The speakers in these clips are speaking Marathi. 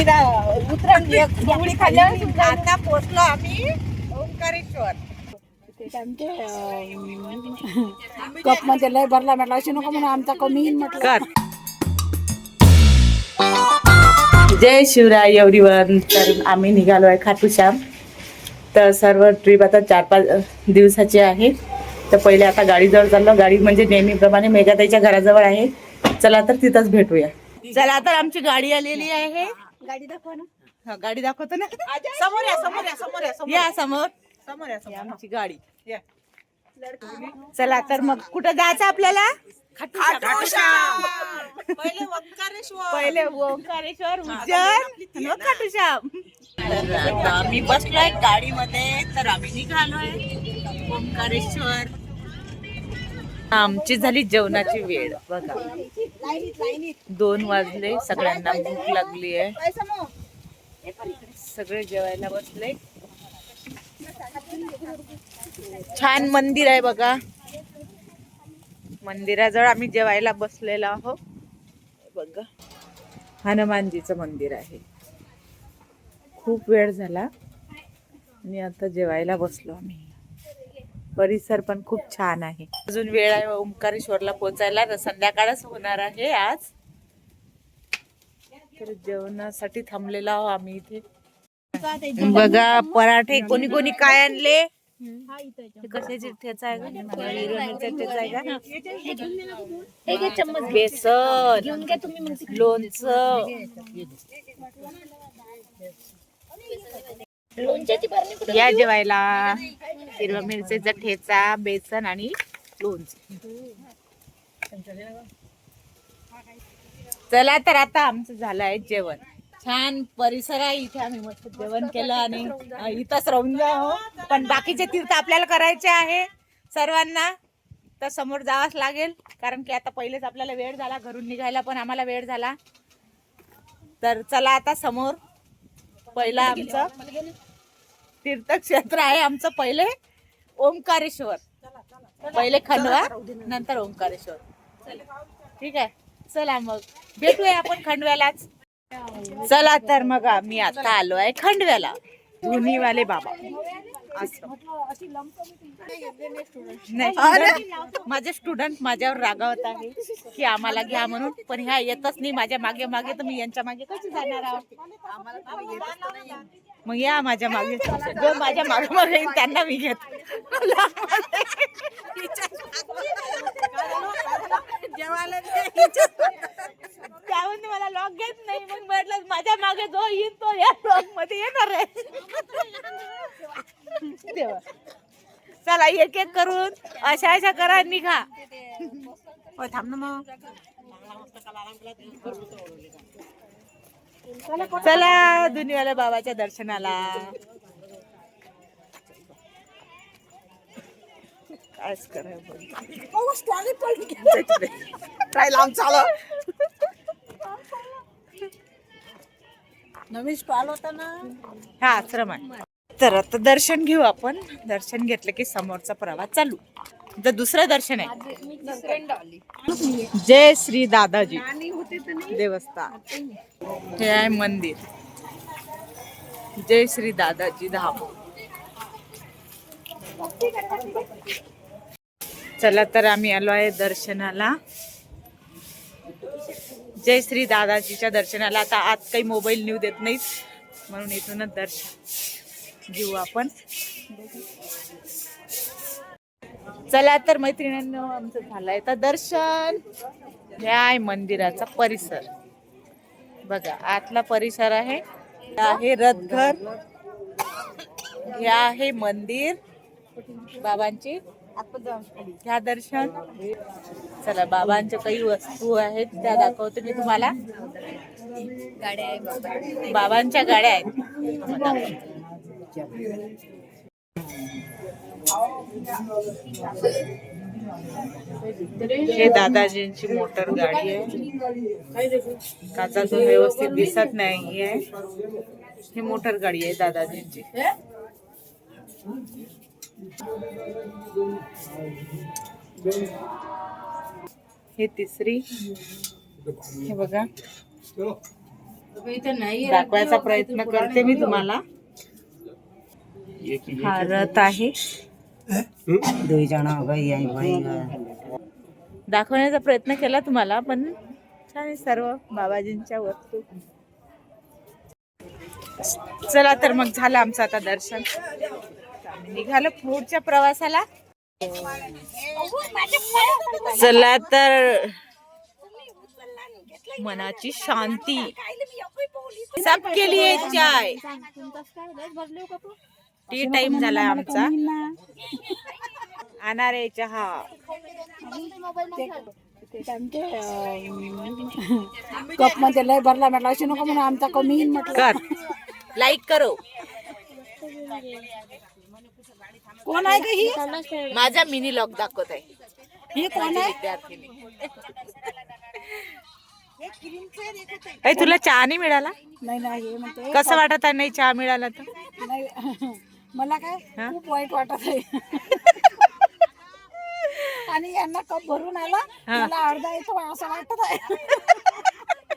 उतरण गोळी खाल्ल्यावर आता पोचलो आम्ही ओंकारेश्वर. कपमध्ये लय भरला म्हटलं अशी नको म्हणून आमचा कमी म्हटलं. कर. जय शिवराय एवरीवन. तर आम्ही निघालो आहे खाटूश्याम. तर सर्व ट्रिप आता चार पाच दिवसाची आहे. तर पहिले आता गाडीजवळ चाललो. गाडी म्हणजे नेहमीप्रमाणे मेघाताईच्या घराजवळ आहे. चला तर तिथंच भेटूया. चला तर आमची गाडी आलेली आहे. गाडी दाखवा ना. हा, गाडी दाखवतो ना. समोर या समोर या समोर या समोर या समोर. समोर या ही समोर आमची गाडी. या. चला तर मग कुठं जायचं आपल्याला? खाटूश्याम. पहिले ओंकारेश्वर पहिले ओंकारेश्वर उज्जैन मग खाटूश्याम तर आता आम्ही बसलोय गाडीमध्ये तर आम्ही निघालोय. ओंकारेश्वर आमची झाली जेवणाची वेळ बघा. दोन वाजले सगळ्यांना भूक लागली आहे. सगळे जेवायला बसले. छान मंदिर आहे बघा. मंदिराजवळ आम्ही जेवायला बसलेलो आहोत. बघा. हनुमानजीचं मंदिर आहे. खूप वेळ झाला. आणि आता जेवायला बसलो आम्ही. परिसर पण खूप छान आहे. अजून वेळ आहे ओंकारेश्वरला पोचायला तर संध्याकाळच होणार आहे आज. तर जेवणासाठी थांबलेलो आहो आम्ही इथे. बघा पराठे कोणी कोणी काय आणले? हे कशाची ठेचा आहे का? ठेचा बेसन. लोणचं. या जेवायला. हिरव्या मिरचीचा ठेचा बेसन आणि लोणचं. चला तर आता आमचं झालं आहे जेवण. छान परिसर आहे इथे. आम्ही मस्त जेवण केलं आणि इथंच राहून जाऊ पण बाकीचे तीर्थ आपल्याला करायचे आहे सर्वांना. तर समोर जावंच लागेल. कारण की आता पहिलेच आपल्याला वेळ झाला. घरून निघायला पण आम्हाला वेळ झाला. तर चला आता समोर. पहिला आमचं. तीर्थक्षेत्र आहे आमचं पहिले ओंकारेश्वर. पहिले खंडवा नंतर ओंकारेश्वर. ठीक आहे? चला मग. भेटूया आपण खंडव्यालाच. चला तर मग आम्ही आता आलो आहे खंडव्याला. धुनीवाले बाबा. माझे स्टुडंट माझ्यावर रागावत आहे की आम्हाला घ्या म्हणून पण ह्या येतच नाही. माझ्या मागे मागे तर मी यांच्या मागे कशी जाणार आहोत? मग या माझ्या मागे. जो माझ्या मागे मागे येईल त्यांना मी घेत. त्यामध्ये मला लॉक घेत नाही. मग म्हटलं माझ्या मागे जो येईल तो या लॉकमध्ये येणार आहे. चला एक एक करून अशा अशा करा निघा. होय, थांब ना मग. चला दुनियाला बाबाच्या दर्शनाला. कायच काय लांब चालव. नवीन स्टॉल होता ना. हा आश्रम आहे. तर आता दर्शन घेऊ आपण. दर्शन घेतलं की समोरचा प्रवास चालू. तर दुसरं दर्शन आहे. जय श्री दादाजी. देवस्थान. हे आहे मंदिर. जय श्री दादाजी धाम. चला तर आम्ही आलो आहे दर्शनाला. जय श्री दादाजीच्या दर्शनाला. आता आत काही मोबाईल नेऊ देत नाहीत. म्हणून इथूनच दर्शन. घेऊ आपण. चला तर मैत्रिणींनो आमचं झालंय तर दर्शन. हे आहे मंदिराचा परिसर. बघा आतला परिसर आहे. आहे रथघर. हे आहे मंदिर. बाबांची. घ्या दर्शन. चला बाबांच्या काही वस्तू आहेत त्या दाखवते मी तुम्हाला. गाड्या बाबांच्या गाड्या आहेत. हे दादाजींची मोटर गाडी आहे. काचातून व्यवस्थित दिसत नाही आहे ही मोटर गाडी आहे दादाजींची. हे तिसरी. हे बघा. दाखवायचा प्रयत्न करते मी तुम्हाला. हा? आहे दाखवण्याचा प्रयत्न केला तुम्हाला पण छान आहे सर्व बाबाजींच्या वस्तू. चला तर मग झालं आमचं आता दर्शन. निघालो पुढच्या प्रवासाला. चला तर मनाची शांती. सबके लिए चाय. टी टाइम झाला आमचा. आहे चहा. कपमध्ये लय भरला म्हटलं अशी नको म्हणून आमचा कमी म्हटलं. कर. लाईक करो. कोण आहे का ही? माझा मिनी लॉक दाखवत आहे ही कोण आहे? विद्यार्थिनी. ऐ, तुला चहा नाही मिळाला? नाही नाही कसं वाटत आहे नाही चहा मिळाला तर? नाही. मला काय हा? खूप वाईट वाटत आहे. आणि यांना कप भरून आला. मला अर्धा येतो असं वाटत आहे.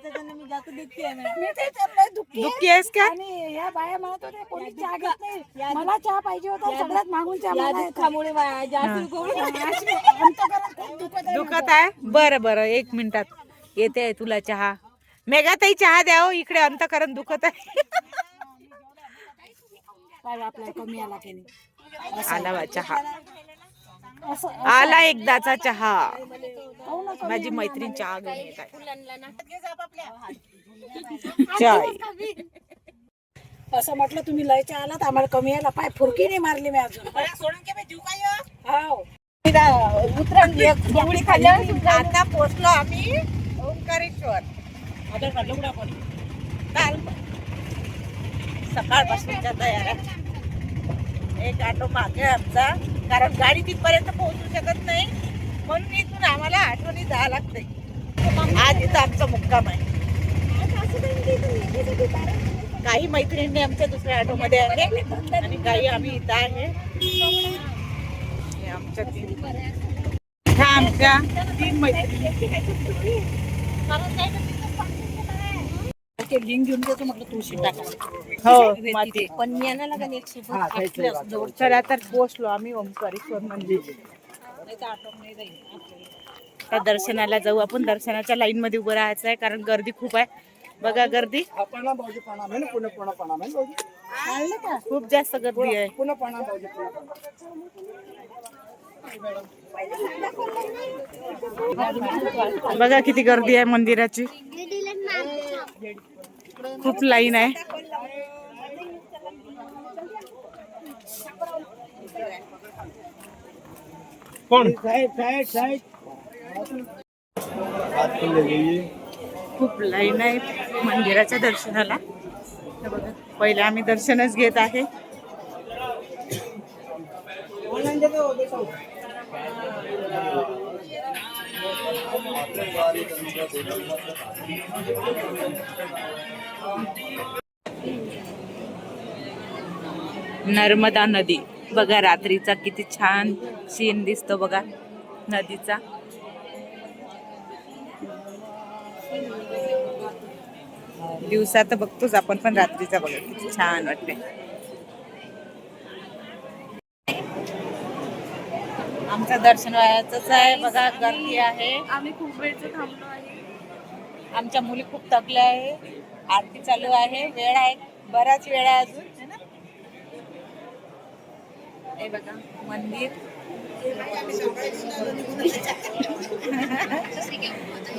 मी तेच लय दुःखी आहे. दुःखी आहेस का? आणि या बाया म्हणत होत्या कोणी चहा घेत नाही. मला चहा पाहिजे होता सगळ्यात मागून चहा खूप दुखत आहे दुखत आहे? बरं बरं एक मिनिटात. येते तुला चहा. मेघाताई चहा द्या हो इकडे अंतकरण दुखत आहे. काय आपल्याला कमी आला की नाही. आला बा चहा. आला एकदाचा चहा. माझी मैत्रीण चहा घेऊन येत आहे. चाय. असं म्हटलं तुम्ही लय चहा आलात आम्हाला कमी आला. पाय फुरकी नाही मारली मी अजून. हाव. उतरण आता पोचलो आम्ही. ओंकारेश्वर. काल सकाळपासूनच्या तयाऱ्या. एक ऑटो मागे आहे आमचा. कारण गाडी तिथपर्यंत पोहोचू शकत नाही. म्हणून इथून आम्हाला आठवणी जावं लागतंय. आज इथं आमचा मुक्काम आहे. काही मैत्रिणी आमच्या दुसऱ्या ऑटो मध्ये आहे आणि काही आम्ही इथं आहे. हे आमच्या तीन आमच्या तीन मैत्रिणी ते लिंक घेऊन देतो म्हटलं तुळशी टाका. हो माती. पण मी आणायला का एक सोबत चला तर पोहोचलो आम्ही ओंकारेश्वर मंदिर. त्या दर्शनाला जाऊ आपण. दर्शनाच्या लाईन मध्ये उभं राहायचं आहे कारण गर्दी खूप आहे. बघा गर्दी. खूप जास्त गर्दी आहे. बघा किती गर्दी आहे मंदिराची. खूप लाईन आहे. खूप लाईन आहे मंदिराच्या दर्शनाला. बघा पहिले आम्ही दर्शनच घेत आहे. नर्मदा नदी. बघा रात्रीचा किती छान सीन दिसतो बघा नदीचा. दिवसा तर बघतोच आपण पण रात्रीचा बघा किती छान वाटते आमचं दर्शन व्हायचंच आहे. बघा गर्दी आहे. आम्ही खूप वेळचं थांबलो आहे. आमच्या मुली खूप थकल्या आहे. आरती चालू आहे. वेळ आहे. बराच वेळ आहे अजून है ना? हे बघा मंदिर.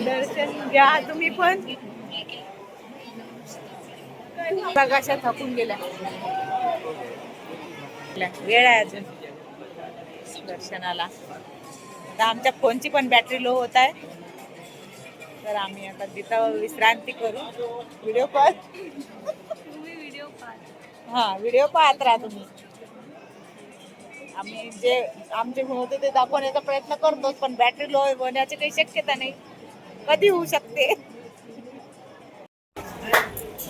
दर्शन घ्या तुम्ही पण. बघा अशा थकून गेल्या. वेळ आहे अजून. दर्शनाला. आता आमच्या फोनची पण बॅटरी लो होत आहे. तर आम्ही आता तिथं विश्रांती करू. व्हिडिओ कॉल हा व्हिडिओ पाहत राहा तुम्ही. आम्ही जे आमचे होते ते दाखवण्याचा प्रयत्न करतोच पण बॅटरी लो होण्याची काही शक्यता नाही. कधी होऊ शकते?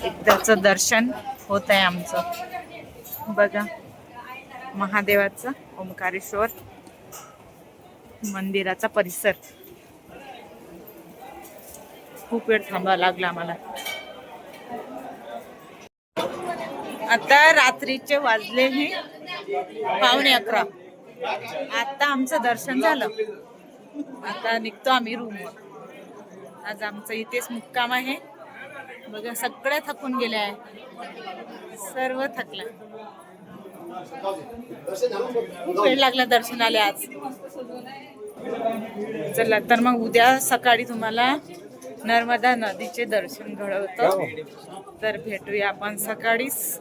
एकदाचं दर्शन होत आहे आमचं. बघा. महादेवाचं ओंकारेश्वर मंदिराचा परिसर. खूप वेळ थांबावा लागला आम्हाला. आता रात्रीचे वाजले हे पावणे अकरा. आता आमचं दर्शन झालं. आता निघतो आम्ही रूमवर आज आमचं इथेच मुक्काम आहे. बघा सगळ्या थकून गेले आहे. सर्व थकला खूप वेळ लागला दर्शनाला आज. चला तर मग उद्या सकाळी तुम्हाला नर्मदा नदीचे दर्शन घडवतो. तर भेटूया आपण सकाळीच.